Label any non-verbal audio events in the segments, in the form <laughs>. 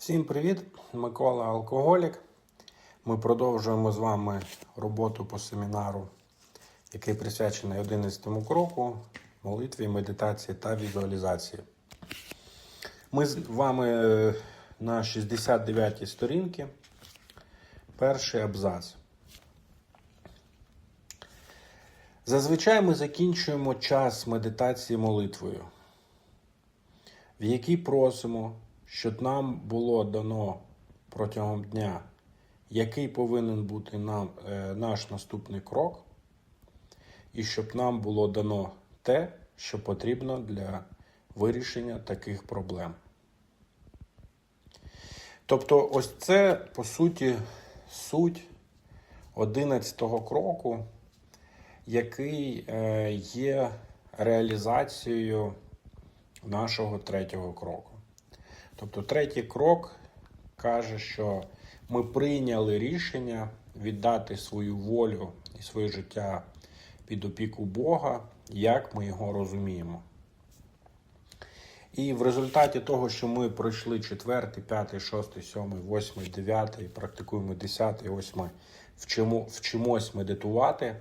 Всім привіт! Микола Алкоголік. Ми продовжуємо з вами роботу по семінару, який присвячений 11 кроку молитві, медитації та візуалізації. Ми з вами е, на 69 сторінці. Перший абзац. Зазвичай ми закінчуємо час медитації молитвою, в якій просимо, щоб нам було дано протягом дня, який повинен бути нам, е, наш наступний крок, і щоб нам було дано те, що потрібно для вирішення таких проблем. Тобто, ось це, по суті, суть 11 кроку, який е, є реалізацією нашого третього кроку. Тобто, третій крок каже, що ми прийняли рішення віддати свою волю і своє життя під опіку Бога, як ми його розуміємо. І в результаті того, що ми пройшли 4, 5, 6, 7, 8, 9, практикуємо 10, ось ми вчимо, вчимось медитувати.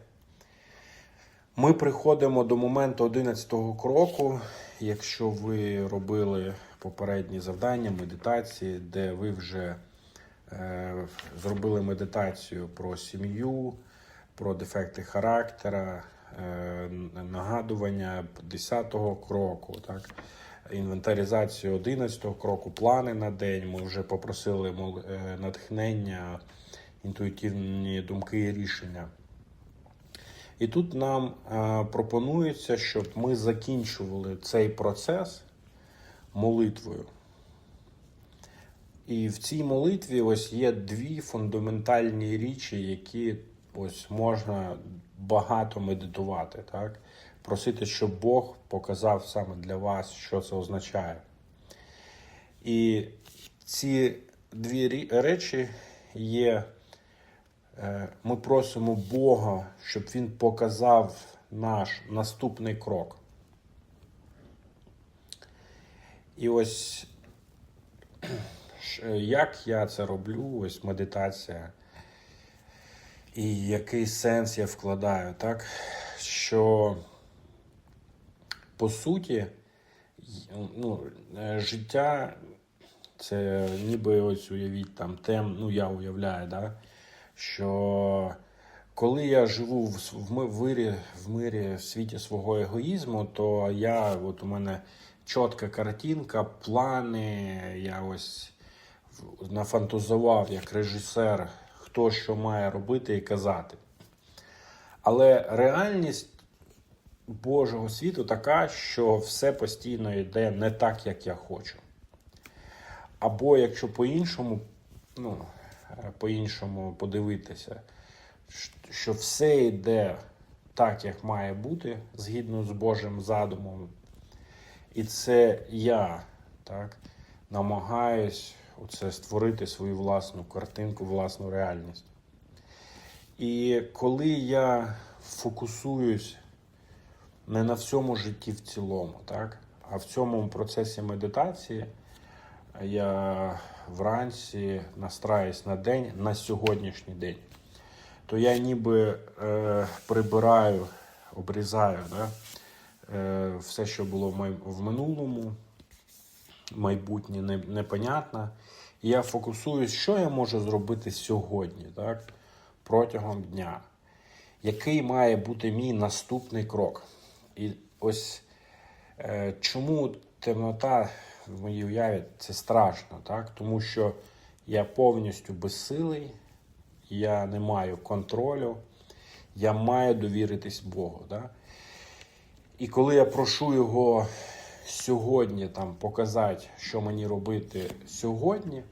Ми приходимо до моменту 11 кроку, якщо ви робили попередні завдання, медитації, де ви вже е, зробили медитацію про сім'ю, про дефекти характера, е, нагадування 10-го кроку, так, інвентаризацію 11-го кроку, плани на день. Ми вже попросили е, натхнення, інтуїтивні думки і рішення. І тут нам е, пропонується, щоб ми закінчували цей процес молитвою. І в цій молитві ось є дві фундаментальні річі, які ось можна багато медитувати, так? Просити, щоб Бог показав саме для вас, що це означає. І ці дві речі є. Е, Ми просимо Бога, щоб Він показав наш наступний крок. І ось <clears throat> як я це роблю, ось медитація, і який сенс я вкладаю, так? Що по суті, ну, е, життя це ніби ось уявіть там тем, ну я уявляю, да? що коли я живу в, в, мирі, в мирі в світі свого егоїзму, то я, от у мене чітка картинка, плани, я ось нафантазував як режисер, хто що має робити і казати. Але реальність Божого світу така, що все постійно йде не так, як я хочу. Або якщо по-іншому, ну, по-іншому подивитися, що все йде так, як має бути, згідно з Божим задумом. І це я так, намагаюсь оце створити свою власну картинку, власну реальність. І коли я фокусуюсь не на всьому житті в цілому, так, а в цьому процесі медитації я вранці настраюсь на день, на сьогоднішній день, то я ніби е, прибираю, обрізаю да, все, що було в, минулому, майбутнє не, непонятно. І я фокусуюсь, що я можу зробити сьогодні, так, протягом дня. Який має бути мій наступний крок? І ось Е, Чому темнота в моїй уяві це страшно, так? Тому що я повністю безсилий, я не маю контролю, я маю довіритись Богу. Да? І коли я прошу його сьогодні там, показати, що мені робити сьогодні,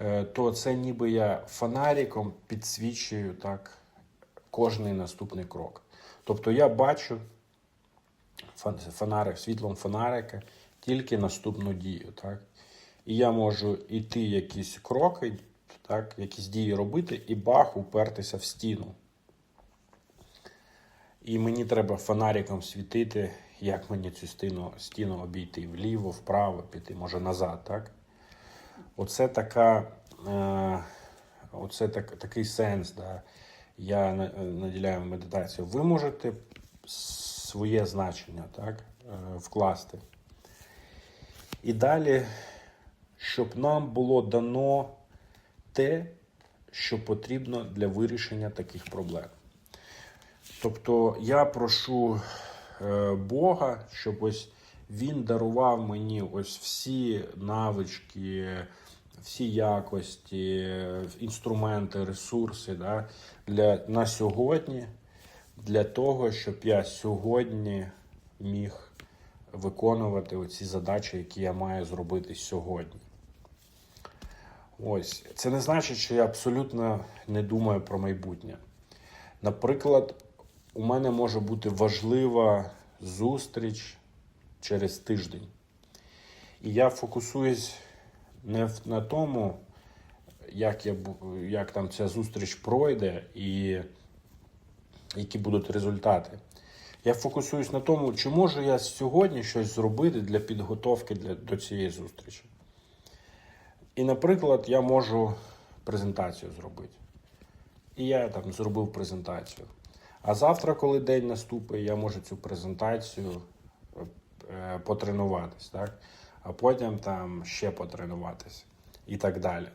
е, то це ніби я фонариком підсвічую так, кожний наступний крок. Тобто я бачу фонарик, світлом фонарика тільки наступну дію. Так? І я можу йти якісь кроки, так, якісь дії робити, і бах, упертися в стіну. І мені треба фонариком світити, як мені цю стіну, стіну обійти вліво, вправо, піти, може назад. так? Оце така, е, оце так, такий сенс, да, я наділяю медитацію. Ви можете своє значення так, е, вкласти. І далі, щоб нам було дано те, що потрібно для вирішення таких проблем. Тобто я прошу е, Бога, щоб ось він дарував мені ось всі навички, всі якості, інструменти, ресурси да, для, на сьогодні, для того, щоб я сьогодні міг виконувати оці задачі, які я маю зробити сьогодні. Ось це не значить, що я абсолютно не думаю про майбутнє. Наприклад, у мене може бути важлива зустріч через тиждень. І я фокусуюсь не на тому, як, я, як там ця зустріч пройде і які будуть результати. Я фокусуюсь на тому, чи можу я сьогодні щось зробити для підготовки для, до цієї зустрічі. І, наприклад, я можу презентацію зробити. І я там зробив презентацію. А завтра, коли день наступить, я можу цю презентацію е, потренуватись, так? а потім там ще потренуватись і так далі.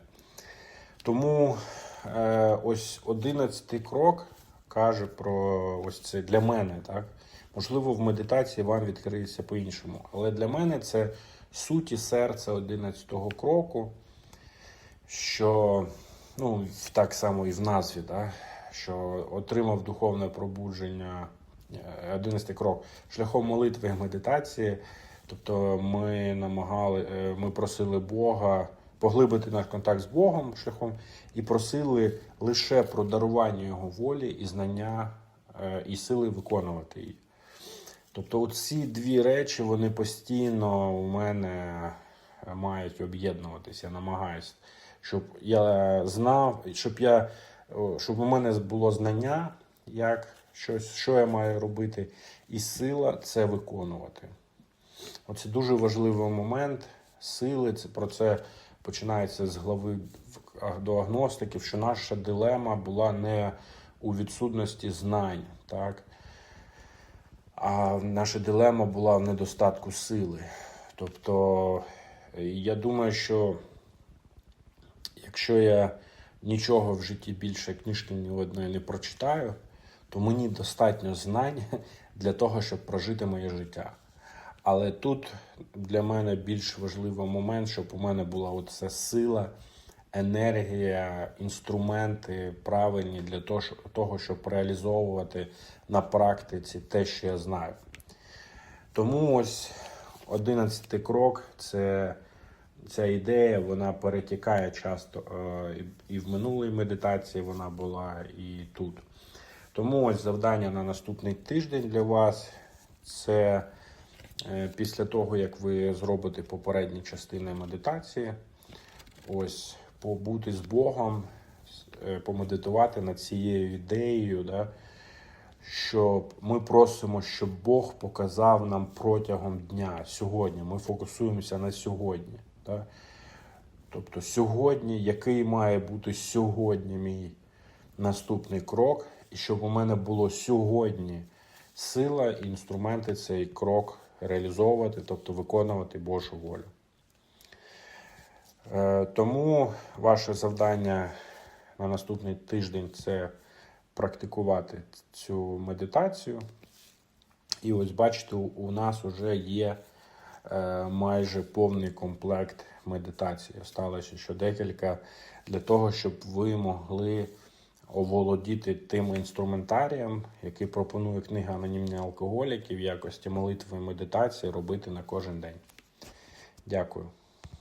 Тому е, ось одинадцятий крок каже про ось це для мене, так? Можливо, в медитації вам відкриється по-іншому. Але для мене це суть і серце одинадцятого кроку, що ну, так само і в назві, да? Що отримав духовне пробудження. е, Одинадцятий крок шляхом молитви і медитації. Тобто ми намагали, е, ми просили Бога поглибити наш контакт з Богом шляхом і просили лише про дарування Його волі і знання е, і сили виконувати її. Тобто, ці дві речі вони постійно у мене мають об'єднуватися. Я намагаюся, щоб я знав, щоб я щоб у мене було знання, як щось, що я маю робити, і сила це виконувати. Оце дуже важливий момент сили. Це про це починається з глави до агностиків, що наша дилема була не у відсутності знань, так? а наша дилема була в недостатку сили. Тобто, я думаю, що якщо я нічого в житті більше книжки ні одної не прочитаю, то мені достатньо знань <laughs> для того, щоб прожити моє життя. Але тут для мене більш важливий момент, щоб у мене була оця сила, енергія, інструменти правильні для того, щоб реалізовувати на практиці те, що я знаю. Тому ось одинадцятий крок це ця ідея, вона перетікає часто е, і в минулій медитації вона була, і тут. Тому ось завдання на наступний тиждень для вас це е, після того, як ви зробите попередні частини медитації, ось побути з Богом, е, помедитувати над цією ідеєю, да, щоб ми просимо, щоб Бог показав нам протягом дня сьогодні. Ми фокусуємося на сьогодні. Да? Тобто сьогодні, який має бути сьогодні мій наступний крок, і щоб у мене було сьогодні сила і інструменти цей крок реалізовувати, тобто виконувати Божу волю. Е, Тому ваше завдання на наступний тиждень це практикувати цю медитацію. І ось бачите, у- нас вже є майже повний комплект медитації. Осталося ще декілька для того, щоб ви могли оволодіти тим інструментарієм, який пропонує книга Анонімні алкоголіки в якості молитви і медитації робити на кожен день. Дякую.